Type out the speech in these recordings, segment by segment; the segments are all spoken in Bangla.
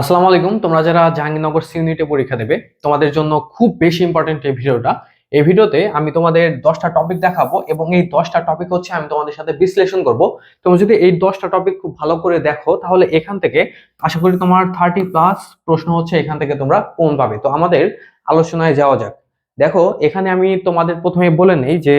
আসসালামু আলাইকুম। তোমরা যারা জাহাঙ্গীরনগর সি ইউনিটে পরীক্ষা দেবে, তোমাদের জন্য খুব বেশি ইম্পর্টেন্ট এই ভিডিওটা। এই ভিডিওতে আমি তোমাদের দশটা টপিক দেখাবো এবং এই দশটা টপিক হচ্ছে আমি তোমাদের সাথে বিশ্লেষণ করব। তুমি যদি এই দশটা টপিক খুব ভালো করে দেখো, তাহলে এখান থেকে আশা করি তোমার থার্টি প্লাস প্রশ্ন হচ্ছে এখান থেকে তোমরা কোন পাবে। তো আমাদের আলোচনায় যাওয়া যাক। দেখো, এখানে আমি তোমাদের প্রথমে বলে নেই যে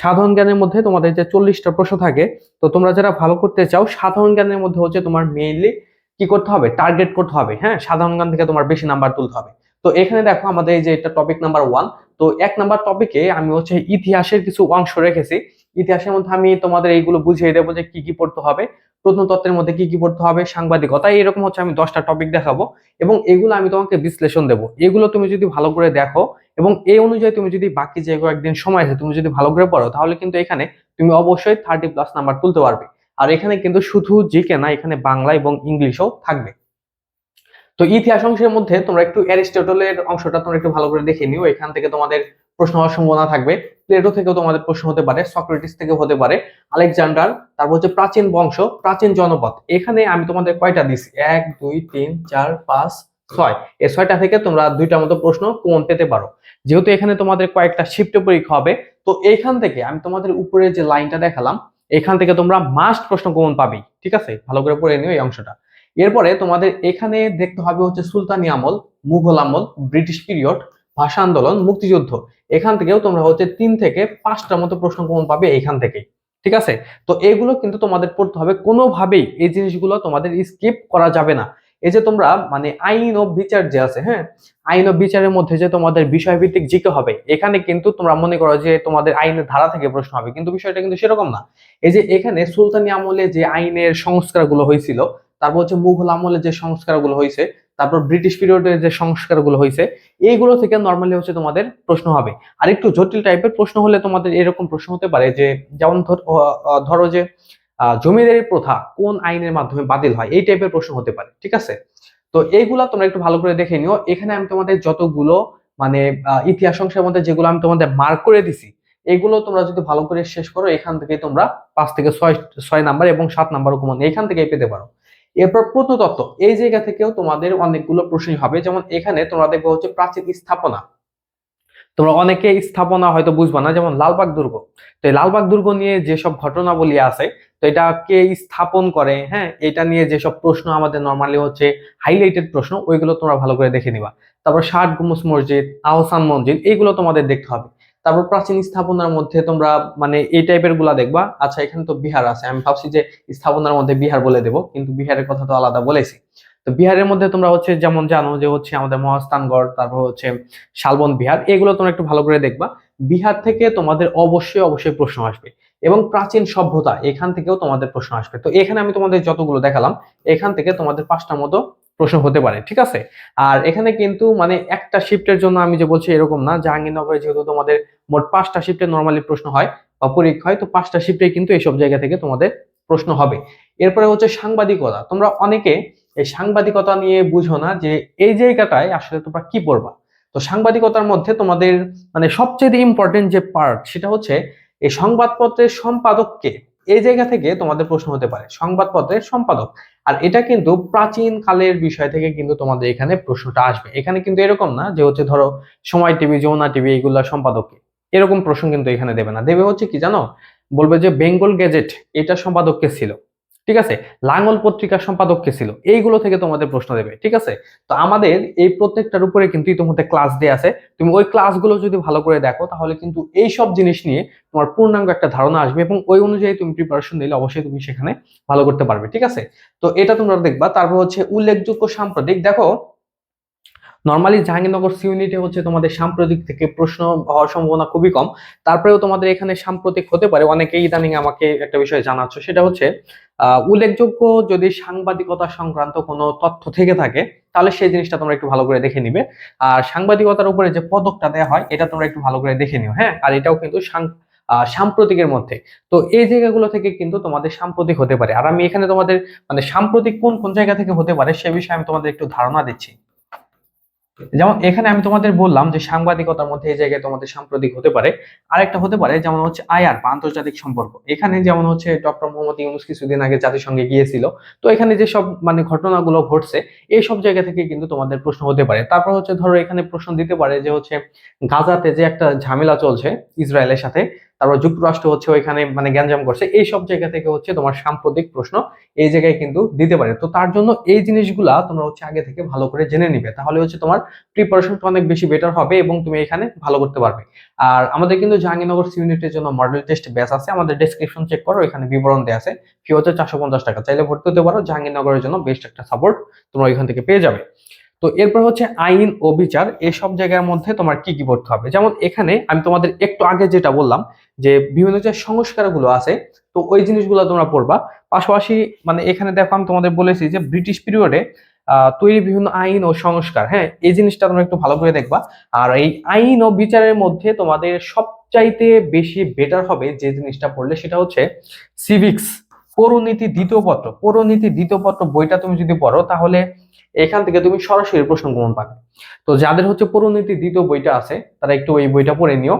সাধারণ জ্ঞানের মধ্যে তোমাদের যে চল্লিশটা প্রশ্ন থাকে, তো তোমরা যারা ভালো করতে চাও, সাধারণ জ্ঞানের মধ্যে হচ্ছে তোমার মেইনলি কি করতে হবে? টার্গেট করতে হবে হ্যাঁ? সাধারণ গান থেকে তোমার বেশি নাম্বার তুলতে হবে। তো এখানে দেখো আমাদের যে এটা টপিক নাম্বার ওয়ান তো এক নাম্বার টপিকে আমি হচ্ছে ইতিহাসের কিছু অংশ রেখেছি। ইতিহাসের মধ্যে আমি তোমাদের এইগুলো বুঝিয়ে দেবো যে কি কি পড়তে হবে প্রত্নতত্ত্বের মধ্যে কি কি পড়তে হবে, সাংবাদিকতা, এরকম হচ্ছে আমি দশটা টপিক দেখাবো এবং এগুলো আমি তোমাকে বিশ্লেষণ দেবো। এগুলো তুমি যদি ভালো করে দেখো এবং এই অনুযায়ী তুমি যদি বাকি যে কয়েকদিন সময় আছে, তুমি যদি ভালো করে পড়ো, তাহলে কিন্তু এখানে তুমি অবশ্যই থার্টি প্লাস নাম্বার তুলতে পারবে। আর এখানে কিন্তু শুধু জিকে না, এখানে বাংলা এবং ইংলিশও থাকবে। তো ইতিহাস অংশের মধ্যে তোমরা একটু অ্যারিস্টটলের অংশটা তোমরা একটু ভালো করে দেখে নিও। এখান থেকে তোমাদের প্রশ্ন হওয়ার সম্ভাবনা থাকবে। প্লেটো থেকেও তোমাদের প্রশ্ন হতে পারে, সক্রেটিস থেকে হতে পারে, আলেকজান্ডার, তারপর হচ্ছে প্রাচীন বংশ, প্রাচীন জনপদ। এখানে আমি তোমাদের কয়টা দিছি? এক, দুই, তিন, চার, পাঁচ, ছয়। এই ছয়টা থেকে তোমরা দুইটা মতো প্রশ্ন কোন পেতে পারো। যেহেতু এখানে তোমাদের কয়েকটা শিফট পরীক্ষা হবে, তো এইখান থেকে আমি তোমাদের উপরে যে লাইনটা দেখালাম এখান থেকে তোমরা মাস্ট প্রশ্ন কমন পাবেই ঠিক আছে? ভালো করে পড়ে নিও এই অংশটা। এরপরে তোমাদের এখানে দেখতে হবে হচ্ছে সুলতানি আমল, মুঘল আমল, ব্রিটিশ পিরিয়ড ভাষা আন্দোলন, মুক্তিযুদ্ধ। এখান থেকেও তোমরা হচ্ছে তিন থেকে পাঁচটার মতো প্রশ্ন কমন পাবে এখান থেকে, ঠিক আছে? তো এগুলো কিন্তু তোমাদের পড়তে হবে। কোনোভাবেই এই জিনিসগুলো তোমাদের স্কিপ করা যাবে না। এই যে তোমরা মানে আইন ও বিচার যে আছে হ্যাঁ? আইন ও বিচারের মধ্যে যে তোমাদের বিষয়ভিত্তিক জিকে হবে, এখানে কিন্তু তোমরা মনে করো যে তোমাদের আইনের ধারা থেকে প্রশ্ন হবে, কিন্তু বিষয়টা কিন্তু সেরকম না। এই যে এখানে সুলতানি আমলে যে আইনের সংস্কারগুলো হয়েছিল, তারপর হচ্ছে মুঘল আমলে যে সংস্কারগুলো হয়েছে, তারপর ব্রিটিশ পিরিয়ডে যে সংস্কারগুলো হয়েছে, এইগুলো থেকে নর্মালি হচ্ছে তোমাদের প্রশ্ন হবে। আর একটু জটিল টাইপের প্রশ্ন হলে তোমাদের এরকম প্রশ্ন হতে পারে যে, যেমন ধরো যে জমিদারি প্রথা কোন আইনের মাধ্যমে বাতিল হয়, এই টাইপের প্রশ্ন হতে পারে, ঠিক আছে? তো এইগুলা তোমরা একটু ভালো করে দেখে নিও। এখানে আমি তোমাদের যতগুলো মানে ইতিহাস অংশের মধ্যে যেগুলো আমি তোমাদের মার্ক করে দিছি, এগুলো তোমরা যদি ভালো করে শেষ করো, এখান থেকে তোমরা পাঁচ থেকে ছয় ছয় নাম্বার এবং সাত নাম্বার কমন এখান থেকে পেতে পারো। এরপর প্রত্নতত্ত্ব, এই জায়গা থেকেও তোমাদের অনেকগুলো প্রশ্ন হবে। যেমন এখানে তোমরা দেখবে হচ্ছে প্রাচীন স্থাপনা তোমরা অনেকে স্থাপনা হয়তো বুঝবা না, যেমন লালবাগ দুর্গ। তো এই লালবাগ দুর্গ নিয়ে যেসব ঘটনাবলী আছে, তো এটা কে স্থাপন করে হ্যাঁ এটা নিয়ে যেসব প্রশ্ন আমাদের নর্মালি হচ্ছে হাইলাইটেড প্রশ্ন, ওইগুলো তোমরা ভালো করে দেখে নিবা। তারপর ষাট গুমুস মসজিদ, আহসান মসজিদ, এইগুলো তোমাদের দেখতে হবে। তারপর প্রাচীন স্থাপনার মধ্যে তোমরা মানে এই টাইপেরগুলা দেখবা। আচ্ছা এখানে তো বিহার আছে, আমি ভাবছি যে স্থাপনার মধ্যে বিহার বলে দেবো, কিন্তু বিহারের কথা তো আলাদা বলেছি। তো বিহারের মধ্যে তোমরা হচ্ছে যেমন জানো যে হচ্ছে আমাদের মহাস্থানগড়, তারপর হচ্ছে শালবন বিহার, এগুলো তোমরা একটু ভালো করে দেখবা। বিহার থেকে তোমাদের অবশ্যই অবশ্যই প্রশ্ন আসবে এবং প্রাচীন সভ্যতা, এখান থেকেও তোমাদের প্রশ্ন আসবে। তো এখানে আমি তোমাদের যতগুলো দেখালাম, এখান থেকে তোমাদের পাঁচটা মতো প্রশ্ন হতে পারে, ঠিক আছে? আর এখানে কিন্তু মানে একটা শিফটের জন্য আমি যে বলছি এরকম না, জাহাঙ্গীরনগরে যেহেতু তোমাদের মোট পাঁচটা শিফটে নর্মালি প্রশ্ন হয় বা পরীক্ষা হয়, তো পাঁচটা শিফটে কিন্তু এইসব জায়গা থেকে তোমাদের প্রশ্ন হবে। এরপরে হচ্ছে সাংবাদিকতা, তোমরা অনেকে এই সাংবাদিকতা নিয়ে বুঝো না যে এই জায়গাটায় আসলে তোমরা কি পড়বা। তো সাংবাদিকতার মধ্যে তোমাদের মানে সবচেয়ে ইম্পর্টেন্ট যে পার্ট সেটা হচ্ছে এই সংবাদপত্রের সম্পাদককে এই জায়গা থেকে তোমাদের প্রশ্ন হতে পারে, সংবাদপত্রের সম্পাদক। আর এটা কিন্তু প্রাচীন কালের বিষয় থেকে কিন্তু তোমাদের এখানে প্রশ্নটা আসবে। এখানে কিন্তু এরকম না যে হচ্ছে ধরো সময় টিভি, যমুনা টিভি এইগুলা সম্পাদককে এরকম প্রশ্ন কিন্তু এখানে দেবে না। দেবে হচ্ছে কি জানো? বলবে যে বেঙ্গল গেজেট এটা সম্পাদককে ছিল। ঠিক আছে? লাঙ্গল পত্রিকার সম্পাদক কে ছিল? এইগুলো থেকে তোমাদের প্রশ্ন দেবে, ঠিক আছে? তো আমাদের এই প্রত্যেকটার উপরে কিন্তু ইতিমধ্যে ক্লাস দেওয়া আছে। তুমি ওই ক্লাসগুলো যদি ভালো করে দেখো, তাহলে কিন্তু এই সব জিনিস নিয়ে তোমার পূর্ণাঙ্গ একটা ধারণা আসবে এবং ওই অনুযায়ী তুমি প্রিপারেশন নিলে অবশ্যই তুমি সেখানে ভালো করতে পারবে, ঠিক আছে? তো এটা তোমরা দেখবা। তারপর হচ্ছে উল্লেখযোগ্য সাম্প্রতিক দেখো নর্মালি জাহাঙ্গীরনগর সি ইউনিটে হচ্ছে তোমাদের সাম্প্রতিক থেকে প্রশ্ন হওয়ার সম্ভাবনা খুবই কম। তারপরেও তোমাদের এখানে সাম্প্রতিক হতে পারে, অনেকেই ইদানিং আমাকে একটা বিষয় জানাচ্ছ। সেটা হচ্ছে উল্লেখযোগ্য যদি সাংবাদিকতা সংক্রান্ত কোনো তথ্য থেকে থাকে, তাহলে সেই জিনিসটা তোমরা একটু ভালো করে দেখে নিবে। আর সাংবাদিকতার উপরে যে পদকটা দেওয়া হয়, এটা তোমরা একটু ভালো করে দেখে নিও হ্যাঁ? আর এটাও কিন্তু সাম্প্রতিকের মধ্যে। তো এই জায়গাগুলো থেকে কিন্তু তোমাদের সাম্প্রতিক হতে পারে। আর আমি এখানে তোমাদের মানে সাম্প্রতিক কোন কোন জায়গা থেকে হতে পারে, সে বিষয়ে আমি তোমাদের একটু ধারণা দিচ্ছি। যেমন এখানে আমি তোমাদের বললাম যে সাংবাদিকতার মধ্যে এই জায়গায় তোমাদের সাম্প্রতিক হতে পারে। আরেকটা হতে পারে যেমন হচ্ছে আয়ার বা আন্তর্জাতিক সম্পর্ক। এখানে যেমন হচ্ছে ডক্টর মোহাম্মদ ইউনুস কিছুদিন আগে জাতিসংঘে গিয়েছিল। তো এখানে যেসব মানে ঘটনাগুলো ঘটছে, এই সব জায়গা থেকে কিন্তু তোমাদের প্রশ্ন হতে পারে। তারপর হচ্ছে ধরো এখানে প্রশ্ন দিতে পারে যে হচ্ছে গাজাতে যে একটা ঝামেলা চলছে ইসরায়েলের সাথে তারপর যুক্তরাষ্ট্র হচ্ছে ওইখানে মানে গ্যাঞ্জাম করছে। এই সব জায়গা থেকে হচ্ছে তোমার সাম্প্রতিক প্রশ্ন এই জায়গায় কিন্তু দিতে পারে। তো তার জন্য এই জিনিসগুলা তোমরা হচ্ছে আগে থেকে ভালো করে জেনে নিবে। তাহলে হচ্ছে তোমার প্রিপারেশনটা অনেক বেশি বেটার হবে এবং তুমি এখানে ভালো করতে পারবে। আর আমাদের কিন্তু জাহাঙ্গীরনগর ইউনিটের জন্য মডেল টেস্ট ব্যাচ আছে। আমাদের ডেসক্রিপশন চেক করো, এখানে বিবরণ দেওয়া আছে। ফি হচ্ছে চারশো পঞ্চাশ টাকা। চাইলে ভর্তি হতে পারো। জাহাঙ্গীরনগরের জন্য বেস্ট একটা সাপোর্ট তোমরা এখান থেকে পেয়ে যাবে। তো এরপর হচ্ছে আইন ও বিচার এসব জায়গার মধ্যে তোমার কি কি পড়তে হবে? যেমন এখানে আমি তোমাদের একটু আগে যেটা বললাম যে বিভিন্ন যে সংস্কারগুলো আছে, তো ওই জিনিসগুলো তোমরা পড়বা। পাশাপাশি মানে এখানে দেখো আমি তোমাদের বলেছি যে ব্রিটিশ পিরিয়ডে তৈরি বিভিন্ন আইন ও সংস্কার হ্যাঁ? এই জিনিসটা তোমরা একটু ভালো করে দেখবা। আর এই আইন ও বিচারের মধ্যে তোমাদের সবচাইতে বেশি বেটার হবে যে জিনিসটা পড়লে সেটা হচ্ছে সিভিক্স পৌরনীতি দ্বিতীয় পত্র। পৌরনীতি দ্বিতীয় পত্র বইটা তুমি যদি পড়ো, তাহলে এখান থেকে তুমি সরাসরি প্রশ্ন গ্রহণ পাবে। তো যাদের হচ্ছে পৌরনীতি দ্বিতীয় বইটা আছে, তারা একটু এই বইটা পড়ে নিও।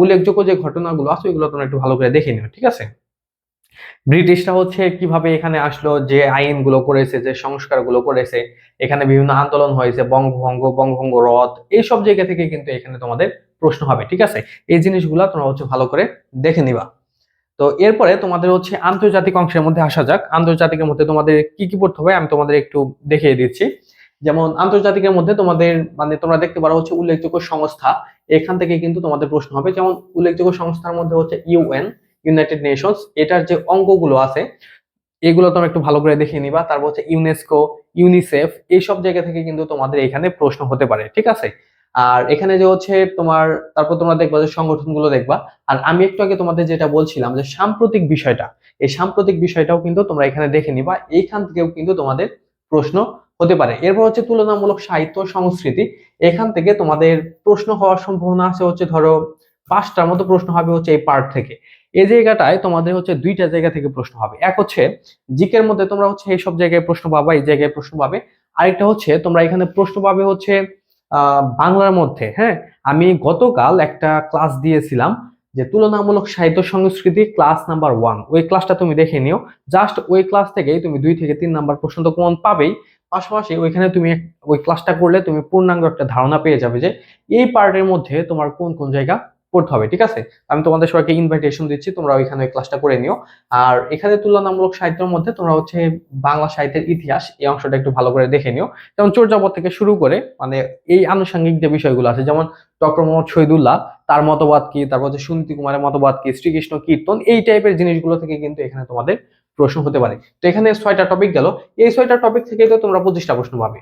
উল্লেখযোগ্য যে ঘটনাগুলো আছে, ওইগুলো তোমরা একটু ভালো করে দেখে নিও, ঠিক আছে? ব্রিটিশরা হচ্ছে কীভাবে এখানে আসলো, যে আইনগুলো করেছে, যে সংস্কারগুলো করেছে, এখানে বিভিন্ন আন্দোলন হয়েছে, বঙ্গভঙ্গ বঙ্গভঙ্গ রদ, এইসব জায়গা থেকে কিন্তু এখানে তোমাদের প্রশ্ন হবে, ঠিক আছে? এই জিনিসগুলো তোমরা হচ্ছে ভালো করে দেখে নিবা। তো এরপরে তোমাদের হচ্ছে আন্তর্জাতিক অংশের মধ্যে আসা যাক। আন্তর্জাতিকের মধ্যে তোমাদের কি কি পড়তে হবে আমি তোমাদের একটু দেখিয়ে দিচ্ছি। যেমন আন্তর্জাতিকের মধ্যে তোমাদের মানে তোমরা দেখতে পারো হচ্ছে উল্লেখযোগ্য সংস্থা। এখান থেকে কিন্তু তোমাদের প্রশ্ন হবে। যেমন উল্লেখযোগ্য সংস্থার মধ্যে হচ্ছে ইউএন, ইউনাইটেড নেশনস। এটার যে অঙ্গগুলো আছে, এগুলো তোমরা একটু ভালো করে দেখে নিবা। তারপর হচ্ছে ইউনেস্কো, ইউনিসেফ, এইসব জায়গা থেকে কিন্তু তোমাদের এখানে প্রশ্ন হতে পারে। ঠিক আছে? আর এখানে যে হচ্ছে তোমার, তারপর তোমরা দেখবা যে সংগঠনগুলো দেখবা। আর আমি একটু আগে তোমাদের যেটা বলছিলাম যে সাম্প্রতিক বিষয়টা, এই সাম্প্রতিক বিষয়টাও কিন্তু তোমরা এখানে দেখে নিবা, এইখান থেকেও কিন্তু তোমাদের প্রশ্ন হতে পারে। এরপর হচ্ছে তুলনামূলক সাহিত্য সংস্কৃতি, এখান থেকে তোমাদের প্রশ্ন হওয়ার সম্ভাবনা আছে হচ্ছে ধরো পাঁচটার মতো প্রশ্ন হবে হচ্ছে এই পার্ট থেকে। এই জায়গাটায় তোমাদের হচ্ছে দুইটা জায়গা থেকে প্রশ্ন হবে। এক হচ্ছে জিকের মধ্যে তোমরা হচ্ছে এই সব জায়গায় প্রশ্ন পাবা, এই জায়গায় প্রশ্ন পাবে। আরেকটা হচ্ছে তোমরা এখানে প্রশ্ন পাবে হচ্ছে বাংলার মধ্যে হ্যাঁ? আমি গতকাল একটা ক্লাস দিয়েছিলাম যে তুলনামূলক সাহিত্য সংস্কৃতি ক্লাস নাম্বার ওয়ান ওই ক্লাসটা তুমি দেখে নিও। জাস্ট ওই ক্লাস থেকেই তুমি দুই থেকে তিন নাম্বার প্রশ্ন তো কমন পাবেই। পাশাপাশি ওইখানে তুমি ওই ক্লাসটা করলে তুমি পূর্ণাঙ্গ একটা ধারণা পেয়ে যাবে যে এই পার্টের মধ্যে তোমার কোন কোন জায়গা পড়তে হবে, ঠিক আছে? আমি তোমাদের সবাইকে ইনভাইটেশন দিচ্ছি, তোমরা ওইখানে ওই ক্লাসটা করে নিও। আর এখানে তুলনামূলক সাহিত্যের মধ্যে তোমরা হচ্ছে বাংলা সাহিত্যের ইতিহাস, এই অংশটা একটু ভালো করে দেখে নিও। যেমন চর্যাপদ থেকে শুরু করে মানে এই আনুষঙ্গিক যে বিষয়গুলো আছে, যেমন ডক্টর মোহাম্মদ শহীদুল্লাহ, তার মতবাদ কি, তারপর হচ্ছে সুনীতি কুমারের মতবাদ কি, শ্রীকৃষ্ণ কীর্তন, এই টাইপের জিনিসগুলো থেকে কিন্তু এখানে তোমাদের প্রশ্ন হতে পারে। তো এখানে ছয়টা টপিক গেল। এই ছয়টা টপিক থেকে তো তোমরা পঁচিশটা প্রশ্ন পাবে।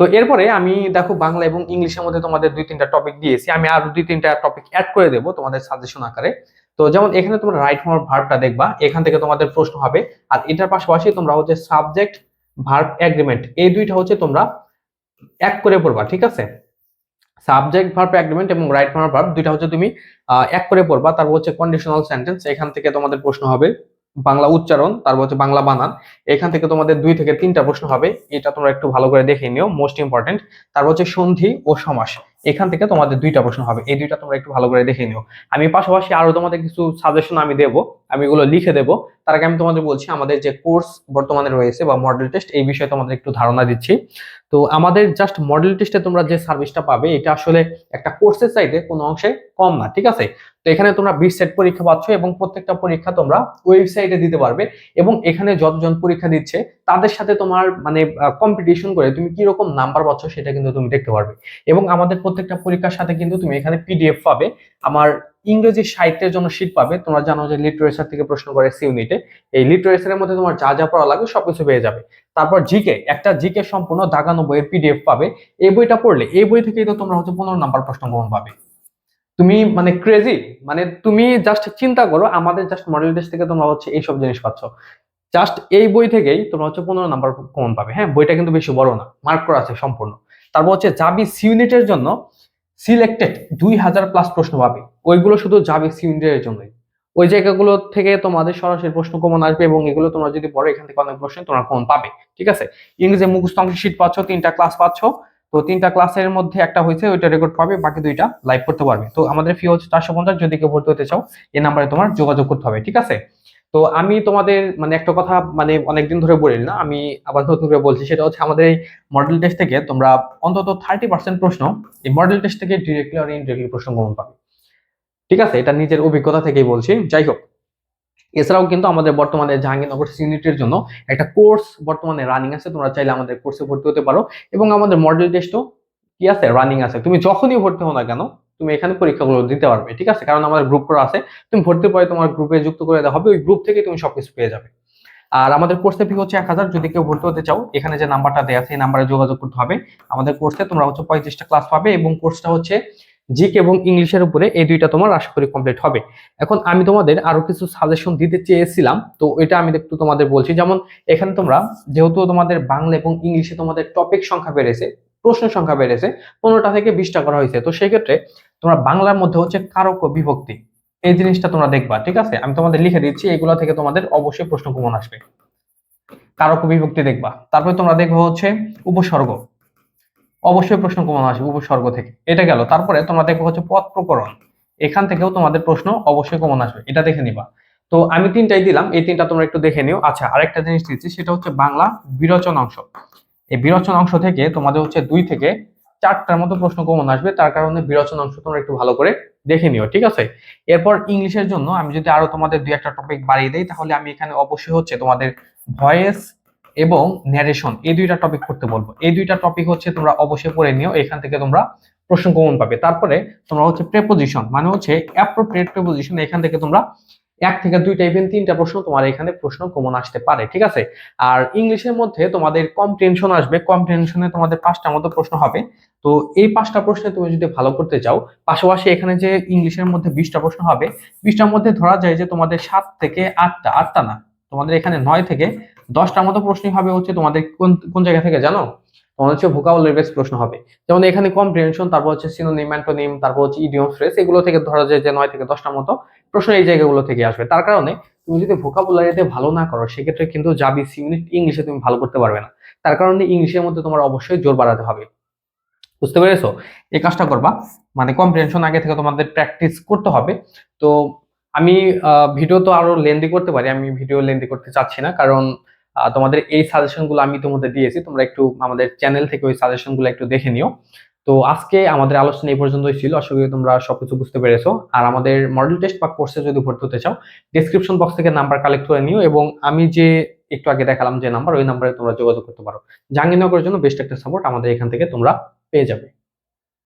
তো এরপরে আমি দেখো বাংলা এবং ইংলিশের মধ্যে তোমাদের দুই তিনটা টপিক দিয়েছি। আমি আরও দুই তিনটা টপিক অ্যাড করে দেবো তোমাদের সাজেশন আকারে। তো যেমন এখানে তোমরা রাইট ফর্ম ভার্বটা দেখবা, এখান থেকে তোমাদের প্রশ্ন হবে, আর এটার পাশাপাশি তোমরা হচ্ছে সাবজেক্ট ভার্ব এগ্রিমেন্ট এই দুইটা হচ্ছে তোমরা এক করে পড়বা, ঠিক আছে? সাবজেক্ট ভার্ব এগ্রিমেন্ট এবং রাইট ফর্ম ভার্ব দুইটা হচ্ছে তুমি এক করে পড়বা, তারপর হচ্ছে কন্ডিশনাল সেন্টেন্স এখান থেকে তোমাদের প্রশ্ন হবে বাংলা উচ্চারণ, তারপর হচ্ছে বাংলা বানান। এখান থেকে তোমাদের দুই থেকে তিনটা প্রশ্ন হবে, এটা তোমরা একটু ভালো করে দেখে নিও মোস্ট ইম্পর্টেন্ট তারপর হচ্ছে সন্ধি ও সমাস। এখান থেকে তোমাদের দুইটা প্রশ্ন হবে। এই দুইটা তোমরা একটু ভালো করে দেখে নিও। আমি পাশাপাশি আরও তোমাদের কিছু সাজেশন আমি দেবো, আমি এগুলো লিখে দেবো। তার আগে আমি তোমাদের বলছি, আমাদের যে কোর্স বর্তমানে রয়েছে বা মডেল টেস্ট এই বিষয়ে তোমাদের একটু ধারণা দিচ্ছি। তো আমাদের জাস্ট মডেল টেস্টে তোমরা যে সার্ভিসটা পাবে, এটা আসলে একটা কোর্সের চাইতে কোনো অংশে কম না, ঠিক আছে? তো এখানে তোমরা বিশ সেট পরীক্ষা পাচ্ছ এবং প্রত্যেকটা পরীক্ষা তোমরা ওয়েবসাইটে দিতে পারবে এবং এখানে যতজন পরীক্ষা দিচ্ছে, তাদের সাথে তোমার মানে কম্পিটিশন করে তুমি কি রকম নাম্বার পাচ্ছ সেটা কিন্তু তুমি দেখতে পারবে। এবং আমাদের প্রত্যেকটা পরীক্ষার সাথে কিন্তু তুমি এখানে পিডিএফ পাবে। আমার ইংরেজি সাহিত্যের জন্য শীট পাবে। তোমরা জানো যে লিটারেচার থেকে প্রশ্ন করে সি ইউনিটে এই লিটারেচারের মধ্যে তোমার যা যা পড়া লাগবে সবকিছু পেয়ে যাবে। তারপর জিকে একটা জিকে সম্পূর্ণ দাগানো বইয়ের পিডিএফ পাবে। এই বইটা পড়লে, এই বই থেকেই তো তোমরা হচ্ছে পনেরো নাম্বার প্রশ্ন গ্রহণ পাবে। তুমি মানে ক্রেজি মানে তুমি জাস্ট চিন্তা করো, আমাদের জাস্ট মডেল টেস্ট থেকে তোমরা হচ্ছে এইসব জিনিস পাচ্ছ। জাস্ট এই বই থেকেই তোমরা হচ্ছে পনেরো নাম্বার কমন পাবে। হ্যাঁ বইটা কিন্তু বেশি বড় না মার্ক করা আছে সম্পূর্ণ। তারপর হচ্ছে জাবি ইউনিটের জন্য সিলেক্টেড দুই হাজার প্লাস প্রশ্ন পাবে। ওইগুলো শুধু জাবি ইউনিটের জন্যই। ওই জায়গাগুলো থেকে তোমাদের সরাসরি প্রশ্ন কমন আসবে এবং এগুলো তোমরা যদি পড়ো এখান থেকে অনেক প্রশ্ন, তোমরা কমন পাবে। ঠিক আছে? ইংরেজি মুখস্থ অংশ শিট পাচ্ছ, তিনটা ক্লাস পাচ্ছ। তো তিনটা ক্লাসের মধ্যে একটা হয়েছে, ওইটা রেকর্ড পাবে, বাকি দুইটা লাইভ করতে পারবে। তো আমাদের ফি হচ্ছে চারশো পঞ্চাশ, যদি কেউ ভর্তি হতে চাও, এই নাম্বারে তোমার যোগাযোগ করতে হবে। ঠিক আছে? তো আমি তোমাদের মানে একটা কথা মানে অনেকদিন ধরে বলি না, আমি আবার নতুন করে বলছি, সেটা হচ্ছে আমাদের এই মডেল টেস্ট থেকে তোমরা অন্তত থার্টি পার্সেন্ট প্রশ্ন এই মডেল টেস্ট থেকে ডিরেক্টলি আর ইনডিরেক্টলি প্রশ্ন কমন পাবে। ঠিক আছে? এটা নিজের অভিজ্ঞতা থেকেই বলছি। যাই হোক, এছাড়াও কিন্তু আমাদের বর্তমানে জাহাঙ্গীরনগর ইউনিটের জন্য একটা কোর্স বর্তমানে রানিং আছে, তোমরা চাইলে আমাদের কোর্সে ভর্তি হতে পারো। এবং আমাদের মডেল টেস্টও কি আছে? রানিং আছে। তুমি যখনই ভর্তি হও না কেন তুমি এখানে পরীক্ষাগুলো দিতে পারবে, ঠিক আছে? কারণ আমাদের গ্রুপ করা আছে, তুমি ভর্তি পরে তোমার গ্রুপে যুক্ত করে দেওয়া হবে, ওই গ্রুপ থেকে তুমি সবকিছু পেয়ে যাবে। আর আমাদের কোর্সে ফি হচ্ছে এক হাজার, যদি কেউ ভর্তি হতে চাও, এখানে যে নাম্বারটা দেওয়া আছে, এই নাম্বারে যোগাযোগ করতে হবে। আমাদের কোর্সে তোমরা হচ্ছে পঁয়ত্রিশটা ক্লাস পাবে এবং কোর্সটা হচ্ছে জিক এবং ইংলিশের উপরে এই দুইটা তোমার আশা করি কমপ্লিট হবে। এখন আমি তোমাদের আরও কিছু সাজেশন দিতে চেয়েছিলাম, তো এটা আমি একটু তোমাদের বলছি। যেমন এখানে তোমরা, যেহেতু তোমাদের বাংলা এবং ইংলিশে তোমাদের টপিক সংখ্যা বেড়েছে, প্রশ্ন সংখ্যা বেড়েছে, পনেরোটা থেকে বিশটা করা হয়েছে। তো সেই ক্ষেত্রে তোমরা বাংলার মধ্যে হচ্ছে কারক বিভক্তি, এই জিনিসটা তোমরা দেখবা, ঠিক আছে? আমি তোমাদের লিখে দিচ্ছি, এগুলো থেকে তোমাদের অবশ্যই প্রশ্ন কমন আসবে। কারক বিভক্তি দেখবা। তারপরে তোমরা দেখব হচ্ছে উপসর্গ। অবশ্যই প্রশ্ন কমন আসবে উপসর্গ থেকে। এটা গেল। তারপরে তোমরা দেখব হচ্ছে পদ প্রকরণ। এখান থেকেও তোমাদের প্রশ্ন অবশ্যই কমন আসবে। এটা দেখে নিবা। তো আমি তিনটাই দিলাম। এই তিনটা তোমরা একটু দেখে নিও। আচ্ছা আরেকটা জিনিস দিচ্ছি, সেটা হচ্ছে বাংলা বিরচন অংশ। এই বিরচন অংশ থেকে তোমাদের হচ্ছে দুই থেকে চারটার মতো প্রশ্ন কমন আসবে। তার কারণে বিরচন অংশ তোমরা একটু ভালো করে দেখে নিও, ঠিক আছে? এরপর ইংলিশের জন্য আমি যদি আরও তোমাদের দুই একটা টপিক বাড়িয়ে দেই, তাহলে আমি এখানে অবশ্যই হচ্ছে তোমাদের ভয়েস এবং ন্যারেশন এই দুইটা টপিক করতে বলব। এই দুইটা টপিক হচ্ছে তোমরা অবশ্যই পড়ে নিও, এখান থেকে তোমরা প্রশ্ন কমন পাবে। তারপরে তোমরা হচ্ছে প্রেপোজিশন মানে হচ্ছে অ্যাপ্রোপ্রিয়েট প্রেপোজিশন এখান থেকে তোমরা এক থেকে দুইটা ইভেন তিনটা প্রশ্ন তোমার এখানে প্রশ্ন কমন আসতে পারে, ঠিক আছে? আর ইংলিশের মধ্যে তোমাদের কম্প্রিহেনশন আসবে কম্প্রিহেনশনে তোমাদের পাঁচটা মতো প্রশ্ন হবে। তো এই পাঁচটা প্রশ্নে তুমি যদি ভালো করতে চাও, পাশাপাশি এখানে যে ইংলিশের মধ্যে বিশটা প্রশ্ন হবে, বিশটার মধ্যে ধরা যায় যে তোমাদের সাত থেকে আটটা আটটা না তোমাদের এখানে নয় থেকে দশটার মতো প্রশ্নই হবে হচ্ছে তোমাদের কোন কোন জায়গা থেকে জানো? তোমাদের হচ্ছে ভোকাবুলারি বেস প্রশ্ন হবে। যেমন এখানে কম্প্রিহেনশন তারপর হচ্ছে সিনোনিম অ্যান্টোনিম তারপর হচ্ছে ইডিয়ম ফ্রেস এগুলো থেকে ধরা যায় যে নয় থেকে দশটার মতো প্রশ্ন এই জায়গাগুলো থেকে আসবে। তার কারণে তুমি যদি ভোকাবুলারিতে ভালো না করো, সেক্ষেত্রে কিন্তু যাবি ইউনিট ইংলিশে তুমি ভালো করতে পারবে না। তার কারণে ইংলিশের মধ্যে তোমার অবশ্যই জোর বাড়াতে হবে। বুঝতে পেরেছ? এই কাজটা করবা। মানে কম্প্রিহেনশন আগে থেকে তোমাদের প্র্যাকটিস করতে হবে। তো আমি ভিডিও তো আরও লেন্দি করতে পারি, আমি ভিডিও লেন্দি করতে চাচ্ছি না, কারণ তোমাদের এই সাজেশনগুলো আমি তোমাদের দিয়েছি, তোমরা একটু আমাদের চ্যানেল থেকে ওই সাজেশনগুলো একটু দেখে নিও। তো আজকে আমাদের আলোচনা এই পর্যন্তই ছিল, আশা করি তোমরা সবকিছু বুঝতে পেরেছ। আর আমাদের মডেল টেস্ট বা কোর্সে যদি ভর্তি হতে চাও ডিসক্রিপশন বক্স থেকে নাম্বার কালেক্ট করে নিও এবং আমি যে একটু আগে দেখালাম যে নাম্বার ওই নাম্বারে তোমরা যোগাযোগ করতে পারো। জাহাঙ্গীরনগরের জন্য বেস্ট একটা সাপোর্ট আমাদের এখান থেকে তোমরা পেয়ে যাবে।